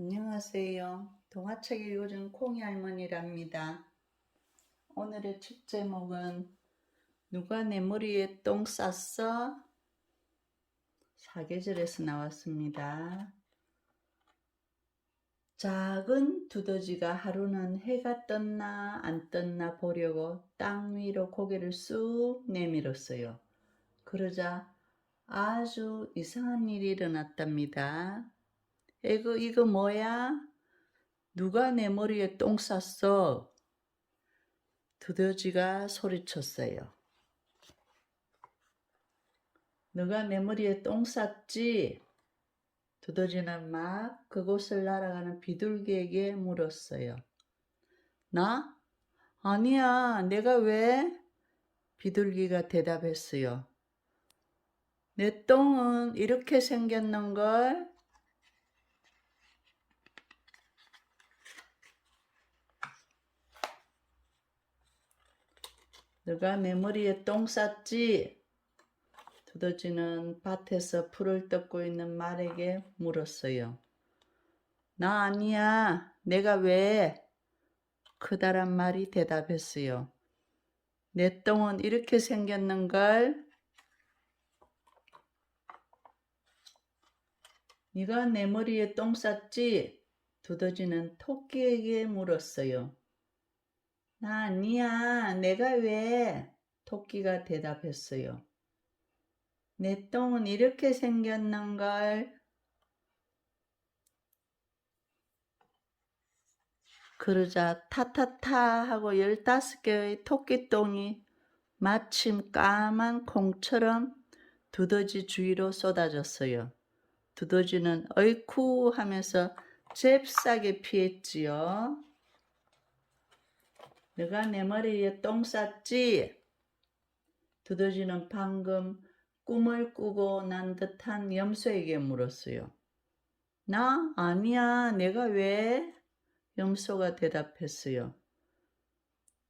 안녕하세요. 동화책 읽어준 콩이 할머니랍니다. 오늘의 책 제목은 누가 내 머리에 똥 쌌어? 사계절에서 나왔습니다. 작은 두더지가 하루는 해가 떴나 안 떴나 보려고 땅 위로 고개를 쑥 내밀었어요. 그러자 아주 이상한 일이 일어났답니다. 이거, 이거 뭐야? 누가 내 머리에 똥 쌌어? 두더지가 소리쳤어요. 너가 내 머리에 똥 쌌지? 두더지는 막 그곳을 날아가는 비둘기에게 물었어요. 나? 아니야, 내가 왜? 비둘기가 대답했어요. 내 똥은 이렇게 생겼는걸? 너가 내 머리에 똥 쌌지? 두더지는 밭에서 풀을 뜯고 있는 말에게 물었어요. 나 아니야. 내가 왜? 크다란 말이 대답했어요. 내 똥은 이렇게 생겼는걸? 네가 내 머리에 똥 쌌지? 두더지는 토끼에게 물었어요. 나 아니야. 내가 왜? 토끼가 대답했어요. 내 똥은 이렇게 생겼는걸. 그러자 타타타 하고 열다섯 개의 토끼똥이 마침 까만 콩처럼 두더지 주위로 쏟아졌어요. 두더지는 어이쿠 하면서 잽싸게 피했지요. 내가 내 머리에 똥 쌌지? 두더지는 방금 꿈을 꾸고 난 듯한 염소에게 물었어요. 나? 아니야. 내가 왜? 염소가 대답했어요.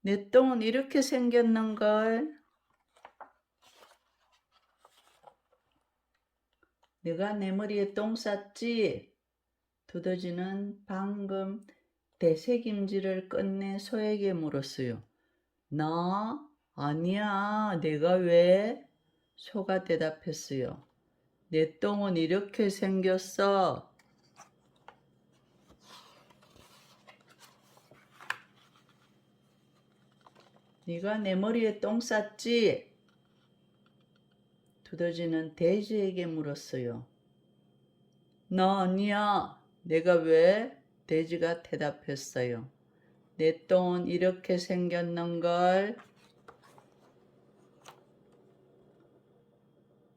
내 똥은 이렇게 생겼는걸. 내가 내 머리에 똥 쌌지? 두더지는 방금 대새김질을 끝내 소에게 물었어요. 나? 아니야. 내가 왜? 소가 대답했어요. 내 똥은 이렇게 생겼어. 네가 내 머리에 똥 쌌지? 두더지는 돼지에게 물었어요. 나 아니야. 내가 왜? 돼지가 대답했어요. 내 똥은 이렇게 생겼는걸.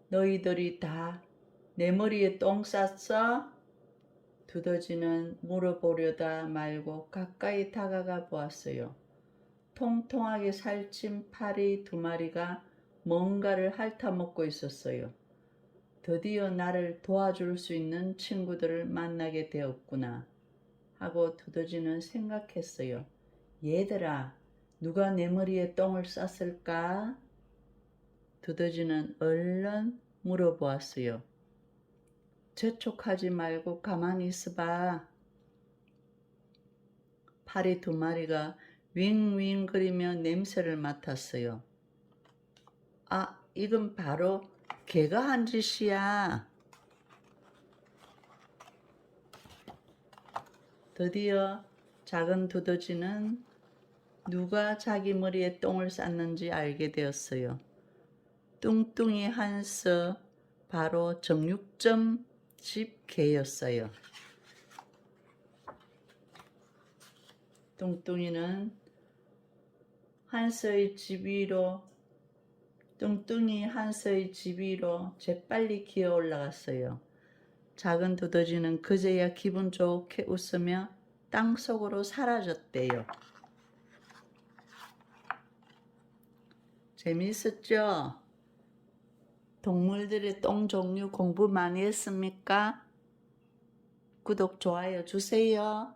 너희들이 다 내 머리에 똥 쌌어? 두더지는 물어보려다 말고 가까이 다가가 보았어요. 통통하게 살찐 파리 두 마리가 뭔가를 핥아먹고 있었어요. 드디어 나를 도와줄 수 있는 친구들을 만나게 되었구나 하고 두더지는 생각했어요. 얘들아, 누가 내 머리에 똥을 쌌을까? 두더지는 얼른 물어보았어요. 재촉하지 말고 가만히 있어봐. 파리 두 마리가 윙윙거리며 냄새를 맡았어요. 아, 이건 바로 개가 한 짓이야. 드디어 작은 두더지는 누가 자기 머리에 똥을 쌌는지 알게 되었어요. 뚱뚱이 한스 바로 정육점 집 개였어요. 뚱뚱이는 한스의 집 위로 뚱뚱이 한스의 집 위로 재빨리 기어 올라갔어요. 작은 두더지는 그제야 기분 좋게 웃으며 땅 속으로 사라졌대요. 재미있었죠? 동물들의 똥 종류 공부 많이 했습니까? 구독, 좋아요 주세요.